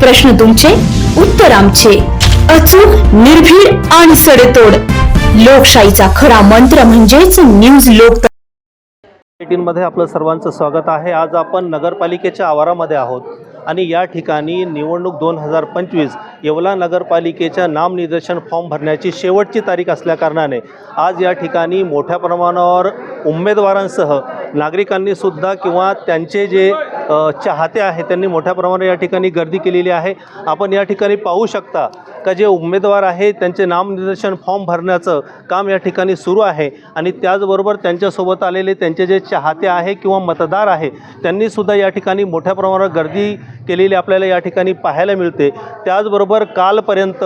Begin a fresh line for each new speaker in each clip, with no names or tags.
प्रश्न तुमचे उत्तर आमचे. अचूक निर्भीड आणि सडेतोड. लोकशाहीचा खरा मंत्र म्हणजेच न्यूज लोक
मध्ये आपलं सर्वांचं स्वागत आहे. आज आपण नगरपालिकेच्या आवारामध्ये आहोत आणि या ठिकाणी निवडणूक दोन हजार पंचवीस येवला नगरपालिकेच्या नामनिर्देशन फॉर्म भरण्याची शेवटची तारीख असल्याकारणाने आज या ठिकाणी मोठ्या प्रमाणावर उमेदवारांसह नागरिकांनी सुद्धा किंवा त्यांचे जे चाहते आहेत त्यांनी मोठ्या प्रमाणात या ठिकाणी गर्दी केलेली आहे. आपण या ठिकाणी पाहू शकता का जे उमेदवार आहेत त्यांचे नामनिर्देशन फॉर्म भरण्याचं काम या ठिकाणी सुरू आहे. आणि त्याचबरोबर त्यांच्यासोबत आलेले त्यांचे जे चाहते आहे किंवा मतदार आहे त्यांनीसुद्धा या ठिकाणी मोठ्या प्रमाणावर गर्दी केलेली आपल्याला या ठिकाणी पाहायला मिळते. त्याचबरोबर कालपर्यंत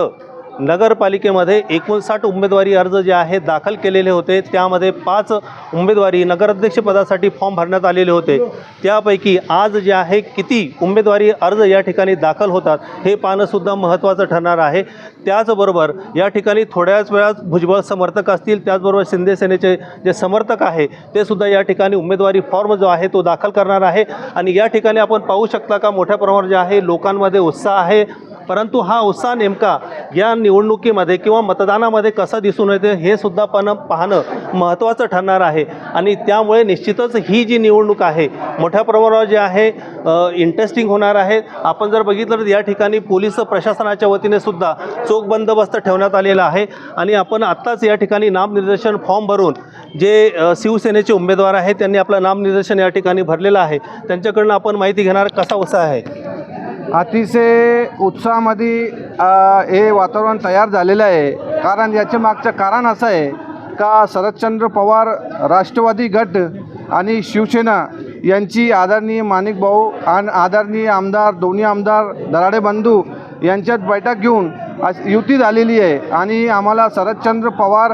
नगरपालिकेमध्ये एकोणसाठ उमेदवारी अर्ज जे आहेत दाखल केलेले होते. त्यामध्ये पाच उमेदवारी नगराध्यक्षपदासाठी फॉर्म भरण्यात आलेले होते. त्यापैकी आज जे आहे किती उमेदवारी अर्ज या ठिकाणी दाखल होतात हे पाहणंसुद्धा महत्त्वाचं ठरणार आहे. त्याचबरोबर या ठिकाणी थोड्याच वेळात भुजबळ समर्थक असतील त्याचबरोबर शिंदे सेनेचे जे समर्थक आहे ते सुद्धा या ठिकाणी उमेदवारी फॉर्म जो आहे तो दाखल करणार आहे. आणि या ठिकाणी आपण पाहू शकता का मोठ्या प्रमाणावर जे आहे लोकांमध्ये उत्साह आहे. परंतु हा उत्साह नेमका या निवडणुकीमध्ये किंवा मतदानामध्ये कसा दिसून येते हे सुद्धा पण पाहणं महत्त्वाचं ठरणार आहे. आणि त्यामुळे निश्चितच ही जी निवडणूक आहे मोठ्या प्रमाणावर जे आहे इंटरेस्टिंग होणार आहे. आपण जर बघितलं तर या ठिकाणी पोलीस प्रशासनाच्या वतीने सुद्धा चोख बंदोबस्त ठेवण्यात आलेला आहे. आणि आपण आत्ताच या ठिकाणी नामनिर्देशन फॉर्म भरून जे शिवसेनेचे उमेदवार आहेत त्यांनी आपलं नामनिर्देशन या ठिकाणी भरलेलं आहे. त्यांच्याकडनं आपण माहिती घेणार कसा उत्साह आहे.
अतिशय उत्साहामध्ये हे वातावरण तयार झालेलं आहे. कारण याच्या मागचं कारण असं आहे का शरदचंद्र पवार राष्ट्रवादी गट आणि शिवसेना यांची आदरणीय माणिकभाऊ आणि आदरणीय आमदार दोन्ही आमदार दराडे बंधू यांच्यात बैठक घेऊन आज युती झालेली आहे. आणि आम्हाला शरदचंद्र पवार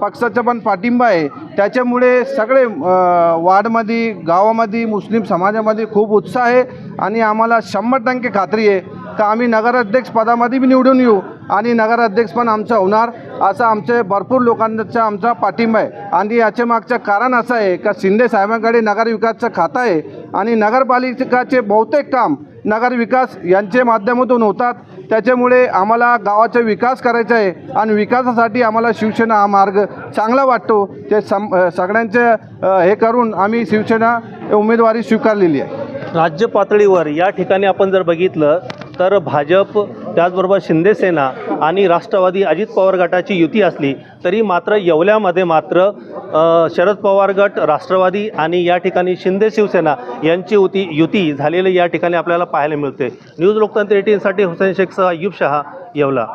पक्षाचा पण पाठिंबा आहे. त्याच्यामुळे सगळे वार्डमध्ये गावामध्ये मुस्लिम समाजामध्ये खूप उत्साह आहे. आणि आम्हाला शंभर टक्के खात्री आहे का आम्ही नगराध्यक्ष पदामध्ये बी निवडून येऊ आणि नगराध्यक्ष पण आमचं होणार असं आमचे भरपूर लोकांचा आमचा पाठिंबा आहे. आणि याच्या मागचं कारण असं आहे का शिंदे साहेबांकडे नगरविकासचं खातं आहे आणि नगरपालिकाचे बहुतेक काम नगरविकास यांचे माध्यमातून होतात. त्याच्यामुळे आम्हाला गावाचा विकास करायचा आहे आणि विकासासाठी आम्हाला शिवसेना हा मार्ग चांगला वाटतो. ते सम सगळ्यांचे हे करून आम्ही शिवसेना उमेदवारी स्वीकारलेली आहे.
राज्य पातळीवर या ठिकाणी आपण जर बघितलं तर भाजप त्याचबरोबर शिंदेसेना आणि राष्ट्रवादी अजित पवार गटाची युती असली तरी मात्र येवल्यामध्ये मात्र शरद पवार गट राष्ट्रवादी आणि या ठिकाणी शिंदे शिवसेना यांची युती युती झालेली या ठिकाणी आपल्याला पाहायला मिळते. न्यूज लोकतंत्र एटीनसाठी हुसेन शेखसह अय्यूब शहा येवला.